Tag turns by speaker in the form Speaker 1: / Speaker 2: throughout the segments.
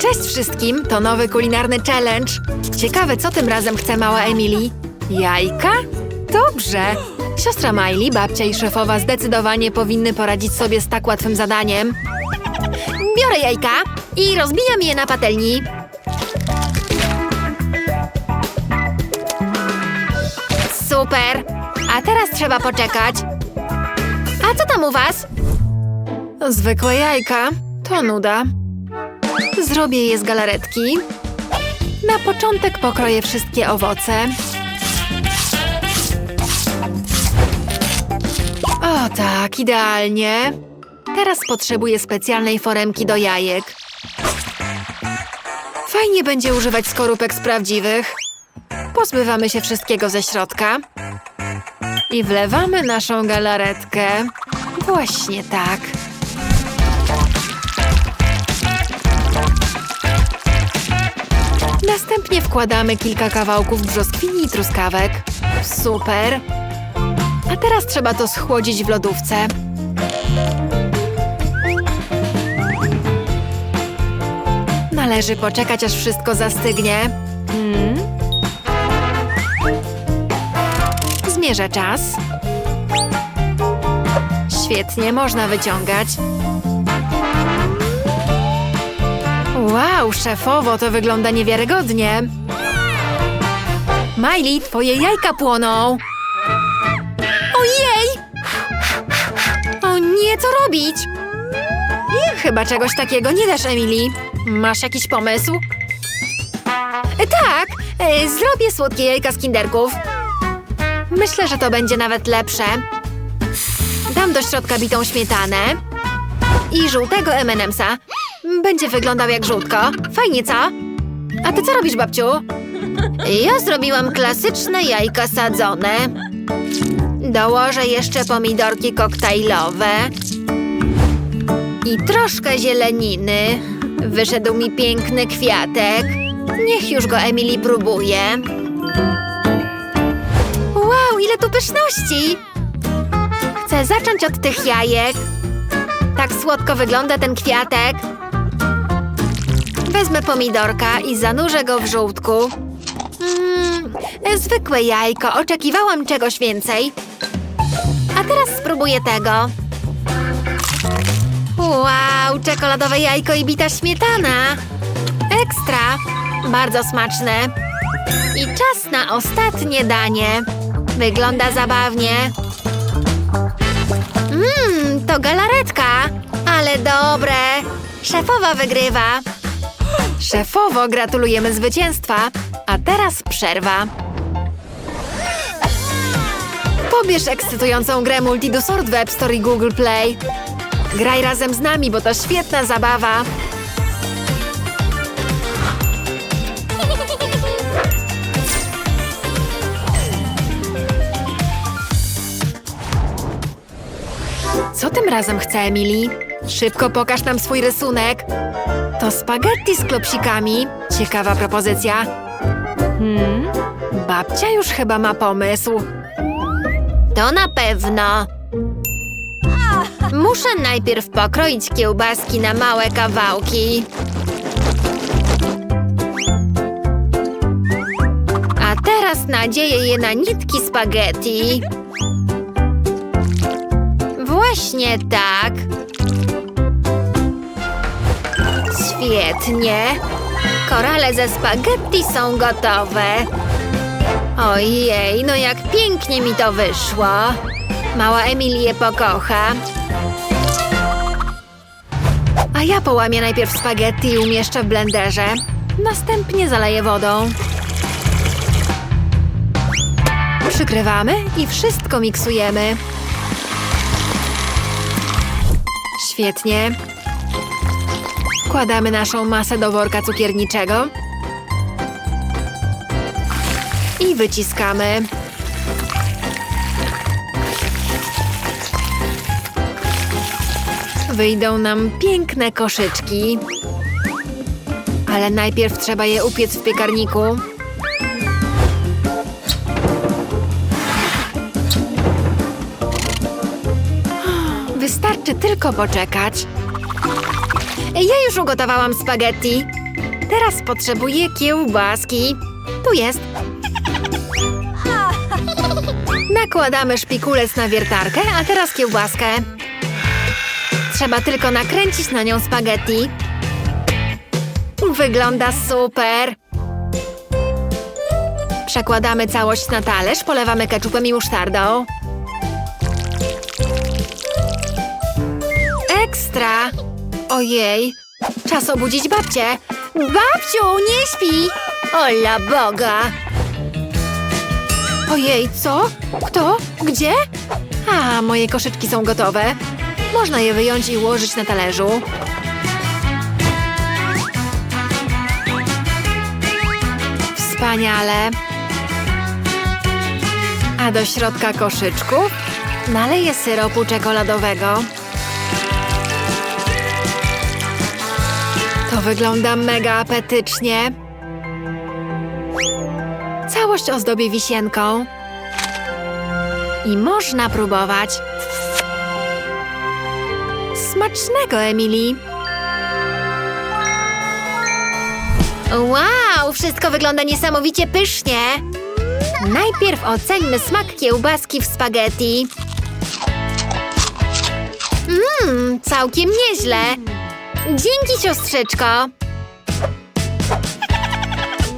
Speaker 1: Cześć wszystkim, to nowy kulinarny challenge. Ciekawe, co tym razem chce mała Emily. Jajka? Dobrze. Siostra Miley, babcia i szefowa zdecydowanie powinny poradzić sobie z tak łatwym zadaniem. Biorę jajka i rozbijam je na patelni. Super! A teraz trzeba poczekać. A co tam u was? Zwykłe jajka. To nuda. Zrobię je z galaretki. Na początek pokroję wszystkie owoce. O tak, idealnie. Teraz potrzebuję specjalnej foremki do jajek. Fajnie będzie używać skorupek z prawdziwych. Pozbywamy się wszystkiego ze środka. I wlewamy naszą galaretkę. Właśnie tak. Następnie wkładamy kilka kawałków brzoskwini i truskawek. Super! A teraz trzeba to schłodzić w lodówce. Należy poczekać, aż wszystko zastygnie. Hmm. Zmierzę czas. Świetnie, można wyciągać. Wow, szefowo, to wygląda niewiarygodnie. Miley, twoje jajka płoną. Ojej! O nie, co robić? Chyba czegoś takiego nie dasz, Emily. Masz jakiś pomysł? E, tak, e, zrobię słodkie jajka z kinderków. Myślę, że to będzie nawet lepsze. Dam do środka bitą śmietanę i żółtego M&M'sa. Będzie wyglądał jak żółtko. Fajnie, co? A ty co robisz, babciu? Ja zrobiłam klasyczne jajka sadzone. Dołożę jeszcze pomidorki koktajlowe. I troszkę zieleniny. Wyszedł mi piękny kwiatek. Niech już go Emily próbuje. Wow, ile tu pyszności! Chcę zacząć od tych jajek. Tak słodko wygląda ten kwiatek. Wezmę pomidorka i zanurzę go w żółtku. Mm, zwykłe jajko, oczekiwałam czegoś więcej. A teraz spróbuję tego. Wow, czekoladowe jajko i bita śmietana. Ekstra, bardzo smaczne. I czas na ostatnie danie. Wygląda zabawnie. Mmm, to galaretka, ale dobre. Szefowa wygrywa. Szefowo, gratulujemy zwycięstwa. A teraz przerwa. Pobierz ekscytującą grę Multidusort w App Store i Google Play. Graj razem z nami, bo to świetna zabawa. Co tym razem chce Emily? Szybko pokaż nam swój rysunek. To spaghetti z klopsikami. Ciekawa propozycja. Hmm? Babcia już chyba ma pomysł. To na pewno. Muszę najpierw pokroić kiełbaski na małe kawałki. A teraz nadzieję je na nitki spaghetti. Właśnie tak. Świetnie. Korale ze spaghetti są gotowe. Ojej, no jak pięknie mi to wyszło. Mała Emily je pokocha. A ja połamię najpierw spaghetti i umieszczę w blenderze. Następnie zaleję wodą. Przykrywamy i wszystko miksujemy. Świetnie. Wkładamy naszą masę do worka cukierniczego. I wyciskamy. Wyjdą nam piękne koszyczki. Ale najpierw trzeba je upiec w piekarniku. Wystarczy tylko poczekać. Ja już ugotowałam spaghetti. teraz potrzebuję kiełbaski. Tu jest. Nakładamy szpikulec na wiertarkę, a teraz kiełbaskę. Trzeba tylko nakręcić na nią spaghetti. Wygląda super. Przekładamy całość na talerz, polewamy keczupem i musztardą. Ekstra! Ojej, czas obudzić babcię. Babciu, nie śpi! Ola Boga! Ojej, co? Kto? Gdzie? A, moje koszyczki są gotowe. Można je wyjąć i ułożyć na talerzu. Wspaniale. A do środka koszyczków naleję syropu czekoladowego. To wygląda mega apetycznie. Całość ozdobię wisienką. I można próbować. Smacznego, Emily. Wow, wszystko wygląda niesamowicie pysznie. Najpierw oceńmy smak kiełbaski w spaghetti. Mmm, całkiem nieźle. Dzięki, siostrzyczko.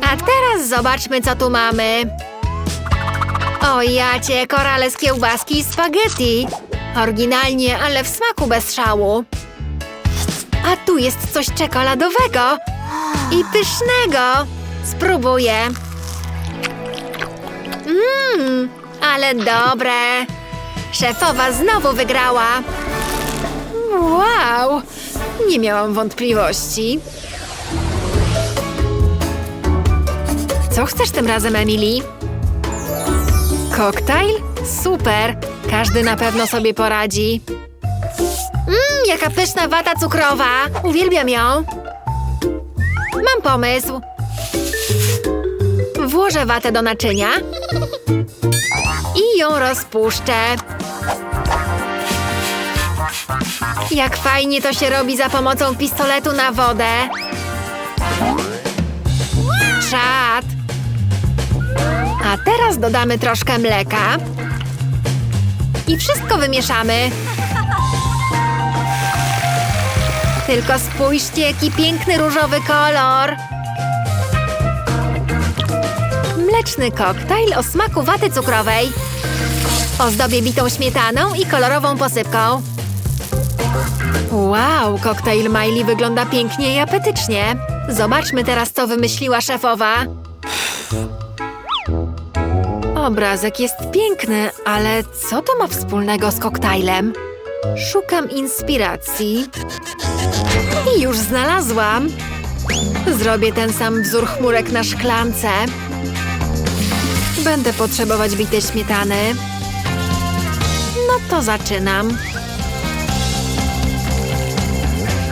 Speaker 1: A teraz zobaczmy, co tu mamy. O jacie, korale z kiełbaski i spaghetti. Oryginalnie, ale w smaku bez szału. A tu jest coś czekoladowego i pysznego. Spróbuję. Mmm, ale dobre. Szefowa znowu wygrała. Wow, nie miałam wątpliwości. Co chcesz tym razem, Emily? Koktajl? Super! Każdy na pewno sobie poradzi. Mmm, jaka pyszna wata cukrowa! Uwielbiam ją! Mam pomysł. Włożę watę do naczynia i ją rozpuszczę. Jak fajnie to się robi za pomocą pistoletu na wodę. Czad. A teraz dodamy troszkę mleka. I wszystko wymieszamy. Tylko spójrzcie, jaki piękny różowy kolor. Mleczny koktajl o smaku waty cukrowej. Ozdobię bitą śmietaną i kolorową posypką. Wow, koktajl Miley wygląda pięknie i apetycznie. Zobaczmy teraz, co wymyśliła szefowa. Obrazek jest piękny, ale co to ma wspólnego z koktajlem? Szukam inspiracji. I już znalazłam. Zrobię ten sam wzór chmurek na szklance. Będę potrzebować bitej śmietany. No to zaczynam.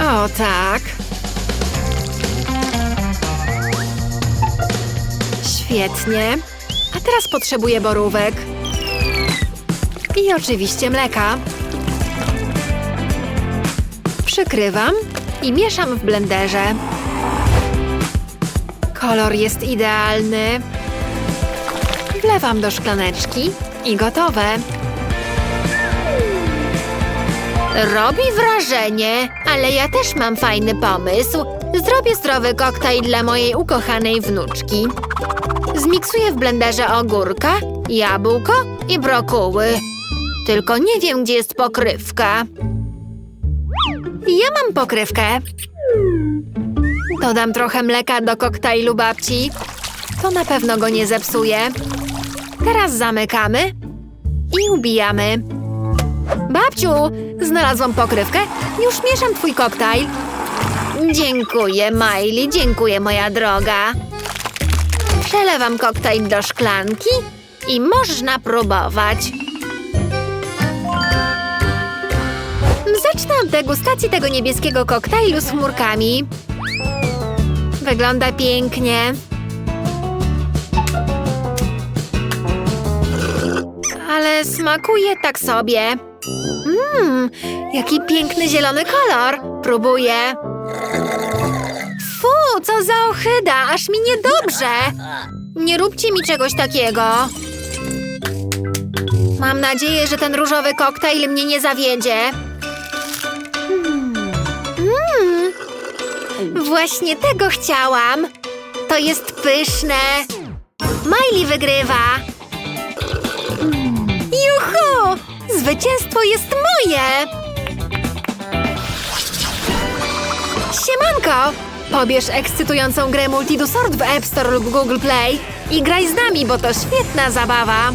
Speaker 1: O tak. Świetnie. A teraz potrzebuję borówek. I oczywiście mleka. Przykrywam i mieszam w blenderze. Kolor jest idealny. Wlewam do szklaneczki i gotowe. Robi wrażenie, ale ja też mam fajny pomysł. Zrobię zdrowy koktajl dla mojej ukochanej wnuczki. Zmiksuję w blenderze ogórka, jabłko i brokuły. Tylko nie wiem, gdzie jest pokrywka. Ja mam pokrywkę. Dodam trochę mleka do koktajlu babci. To na pewno go nie zepsuje. Teraz zamykamy i ubijamy. Babciu, znalazłam pokrywkę. Już mieszam twój koktajl. Dziękuję, Miley, dziękuję, moja droga. Przelewam koktajl do szklanki i można próbować. Zacznę od degustacji tego niebieskiego koktajlu z chmurkami. Wygląda pięknie. Ale smakuje tak sobie. Mmm, jaki piękny zielony kolor. Próbuję. Fu, co za ohyda, aż mi niedobrze. Nie róbcie mi czegoś takiego. Mam nadzieję, że ten różowy koktajl mnie nie zawiedzie. Mm. Właśnie tego chciałam. To jest pyszne. Miley wygrywa. Juhu! Zwycięstwo jest moje! Siemanko! Pobierz ekscytującą grę Multidusort w App Store lub Google Play i graj z nami, bo to świetna zabawa.